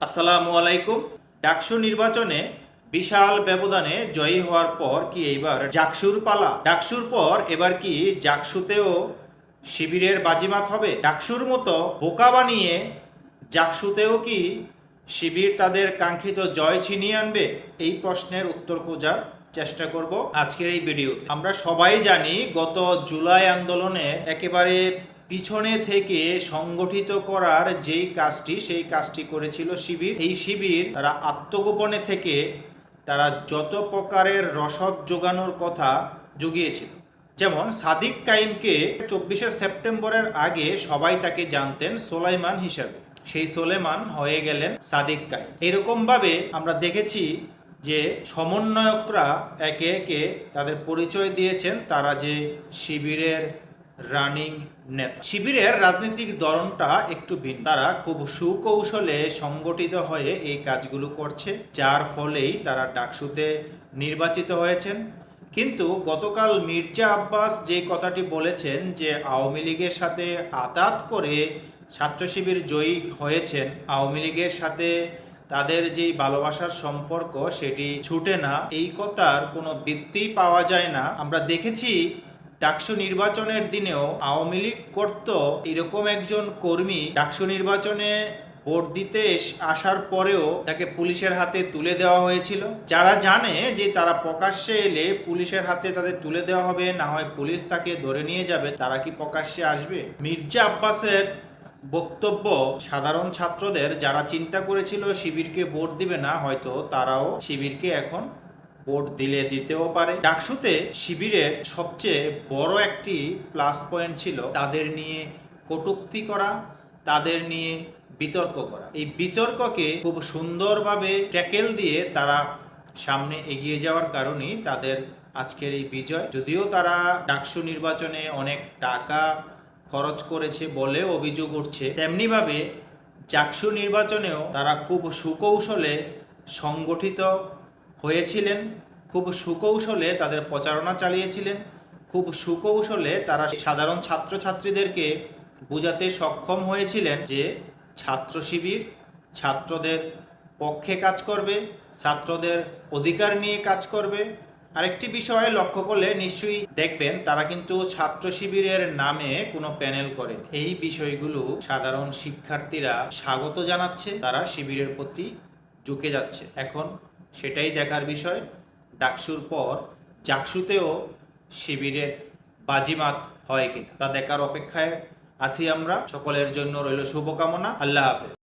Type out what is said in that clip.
আসসালামু আলাইকুম। ডাকসু নির্বাচনে বিশাল ব্যবধানে জয়ী হওয়ার পর কি এইবার জাকসুর পালা? ডাকসুর পর এবার কি জাকসুতেও শিবিরের বাজিমাত হবে? ডাকসুর মতো বোকা বানিয়ে জাকসুতেও কি শিবির তাদের কাঙ্ক্ষিত জয় ছিনিয়ে আনবে? এই প্রশ্নের উত্তর খোঁজার চেষ্টা করব আজকের এই ভিডিও আমরা সবাই জানি গত জুলাই আন্দোলনে একেবারে পিছনে থেকে সংগঠিত করার যেই কাজটি, সেই কাজটি করেছিল শিবির। এই শিবির তারা আত্মগোপনে থেকে তারা যত প্রকারের রসদ যোগানোর কথা জুগিয়েছিল। যেমন, সাদিক কাইমকে চব্বিশে সেপ্টেম্বরের আগে সবাই তাকে জানতেন সোলাইমান হিসাবে। সেই সোলেমান হয়ে গেলেন সাদিক কাইম। এরকম ভাবে আমরা দেখেছি যে সমন্বয়করা একে একে তাদের পরিচয় দিয়েছেন। তারা যে শিবিরের রানিং নেতা। শিবিরের রাজনৈতিক ধরনটা একটু ভিন্ন। তারা খুব সুকৌশলে সংগঠিত হয়ে এই কাজগুলো করছে, যার ফলেই তারা ডাকসুতে নির্বাচিত হয়েছেন। কিন্তু গতকাল মির্জা আব্বাস যে কথাটি বলেছেন যে আওয়ামী লীগের সাথে আতাত করে ছাত্র শিবির জয়ী হয়েছেন, আওয়ামী লীগের সাথে তাদের যেই ভালোবাসার সম্পর্ক সেটি ছুটে না। এই কথার কোনো ভিত্তি পাওয়া যায় না। আমরা দেখেছি ডাকসু নির্বাচনের দিনেও আওয়ামী লীগ করত এরকম একজন কর্মী ডাকসু নির্বাচনে ভোট দিতে আসার পরেও তাকে পুলিশের হাতে তুলে দেওয়া হয়েছিল। যারা জানে যে তারা প্রকাশ্যে এলে পুলিশের হাতে তাদের তুলে দেওয়া হবে, না হয় পুলিশ তাকে ধরে নিয়ে যাবে, তারা কি প্রকাশ্যে আসবে? মির্জা আব্বাসের বক্তব্য সাধারণ ছাত্রদের, যারা চিন্তা করেছিল শিবিরকে ভোট দিবে না, হয়তো তারাও শিবিরকে এখন ভোট দিলে দিতেও পারে। ডাকসুতে শিবিরের সবচেয়ে বড় একটি প্লাস পয়েন্ট ছিল তাদের নিয়ে কটূক্তি করা, তাদের নিয়ে বিতর্ক করা। এই বিতর্ককে খুব সুন্দরভাবে ট্যাকেল দিয়ে তারা সামনে এগিয়ে যাওয়ার কারণেই তাদের আজকের এই বিজয়। যদিও তারা ডাকসু নির্বাচনে অনেক টাকা খরচ করেছে বলে অভিযোগ উঠছে, তেমনিভাবে চাকসু নির্বাচনেও তারা খুব সুকৌশলে সংগঠিত হয়েছিলেন। খুব সুকৌশলে তাদের প্রচারণা চালিয়েছিলেন। খুব সুকৌশলে তারা সাধারণ ছাত্রছাত্রীদেরকে বোঝাতে সক্ষম হয়েছিলেন যে ছাত্র শিবির ছাত্রদের পক্ষে কাজ করবে, ছাত্রদের অধিকার নিয়ে কাজ করবে। আরেকটি বিষয় লক্ষ্য করলে নিশ্চয়ই দেখবেন তারা কিন্তু ছাত্র শিবিরের নামে কোনো প্যানেল করেন। এই বিষয়গুলো সাধারণ শিক্ষার্থীরা স্বাগত জানাচ্ছে, তারা শিবিরের প্রতি ঝুঁকে যাচ্ছে। এখন সেটাই দেখার বিষয়। ডাকসুর পর চাকসুতেও শিবিরের বাজিমাত হয় কিনা তা দেখার অপেক্ষায় আছি আমরা। সকলের জন্য রইল শুভকামনা। আল্লাহ হাফেজ।